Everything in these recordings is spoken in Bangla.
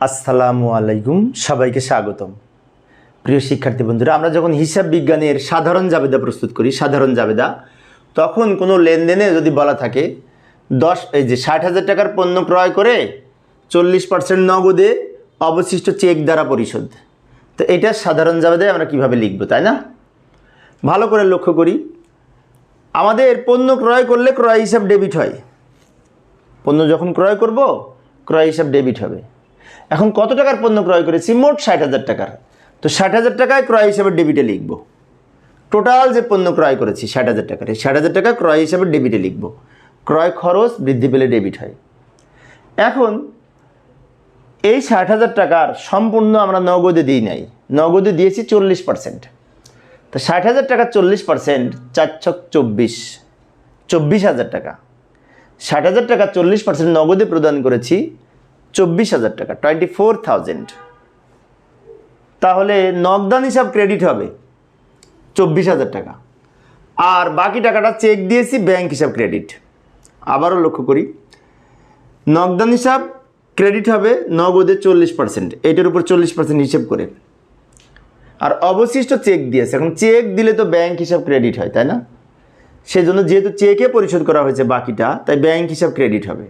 আসসালামু আলাইকুম, সবাইকে স্বাগতম। প্রিয় শিক্ষার্থী বন্ধুরা, আমরা যখন হিসাব বিজ্ঞানের সাধারণ জাবেদা প্রস্তুত করি, সাধারণ জাবেদা, তখন কোনো লেনদেনে যদি বলা থাকে, দশ, এই যে ষাট হাজার টাকার পণ্য ক্রয় করে চল্লিশ পার্সেন্ট নগদে অবশিষ্ট চেক দ্বারা পরিশোধ। তো এটা সাধারণ জাবেদায় আমরা কীভাবে লিখব, তাই না? ভালো করে লক্ষ্য করি, আমাদের পণ্য ক্রয় করলে ক্রয় হিসাব ডেবিট হয়। পণ্য যখন ক্রয় করব, ক্রয় হিসাব ডেবিট হবে। এখন কত টাকার পণ্য ক্রয় করেছি? মোট ষাট হাজার টাকার। তো ষাট হাজার টাকায় ক্রয় হিসাবে ডেবিটে লিখব। টোটাল যে পণ্য ক্রয় করেছি, ষাট হাজার টাকার, এই ষাট হাজার টাকা ক্রয় হিসাবে ডেবিটে লিখব। ক্রয় খরচ বৃদ্ধি পেলে ডেবিট হয়। এখন, এই ষাট হাজার টাকার সম্পূর্ণ আমরা নগদে দিই নাই। নগদে দিয়েছি চল্লিশ পার্সেন্ট তো ষাট হাজার টাকার চল্লিশ পার্সেন্ট চার ছক চব্বিশ। চব্বিশ হাজার টাকা। ষাট হাজার টাকা চল্লিশ পার্সেন্ট নগদে প্রদান করেছি চব্বিশ হাজার টাকা টোয়েন্টি ফোর থাউজেন্ড তাহলে নগদান হিসাব ক্রেডিট হবে চব্বিশ হাজার টাকা। আর বাকি টাকাটা চেক দিয়েছি ব্যাংক হিসাব ক্রেডিট আবারও লক্ষ্য করি, নগদান হিসাব ক্রেডিট হবে নগদে চল্লিশ পার্সেন্ট এটার উপর চল্লিশ পার্সেন্ট হিসেব করে। আর অবশিষ্ট চেক দিয়েছে, এখন চেক দিলে তো ব্যাংক হিসাব ক্রেডিট হয়, তাই না? সেজন্য যেহেতু চেকে পরিশোধ করা হয়েছে বাকিটা, তাই ব্যাংক হিসাব ক্রেডিট হবে।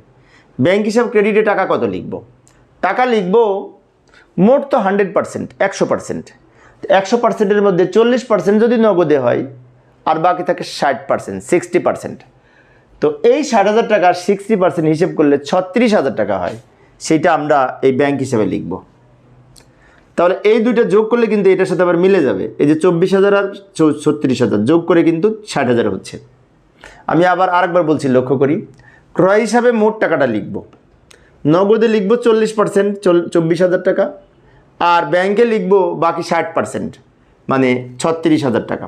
ব্যাংক হিসাব ক্রেডিটে টাকা কত লিখব? টাকা লিখব মোট তো হান্ড্রেড পার্সেন্ট, একশো পার্সেন্ট। একশো পার্সেন্টের মধ্যে চল্লিশ পার্সেন্ট যদি নগদে হয়, আর বাকি থাকে ষাট পার্সেন্ট, সিক্সটি পার্সেন্ট। তো এই ষাট হাজার টাকার সিক্সটি পার্সেন্ট হিসেব করলে ছত্রিশ হাজার টাকা হয়, সেটা আমরা এই ব্যাংক হিসাবে লিখব। তাহলে এই দুইটা যোগ করলে কিন্তু এটার সাথে আবার মিলে যাবে। এই যে চব্বিশ হাজার আর ছত্রিশ হাজার, যোগ করে কিন্তু ষাট হাজার হচ্ছে। আমি আবার আরেকবার বলছি, লক্ষ্য করি ক্রয় হিসাবে মোট টাকাটা লিখব। নগদে লিখব চল্লিশ পার্সেন্ট চব্বিশ হাজার টাকা। আর ব্যাংকে লিখব বাকি ষাট পার্সেন্ট মানে ছত্রিশ হাজার টাকা।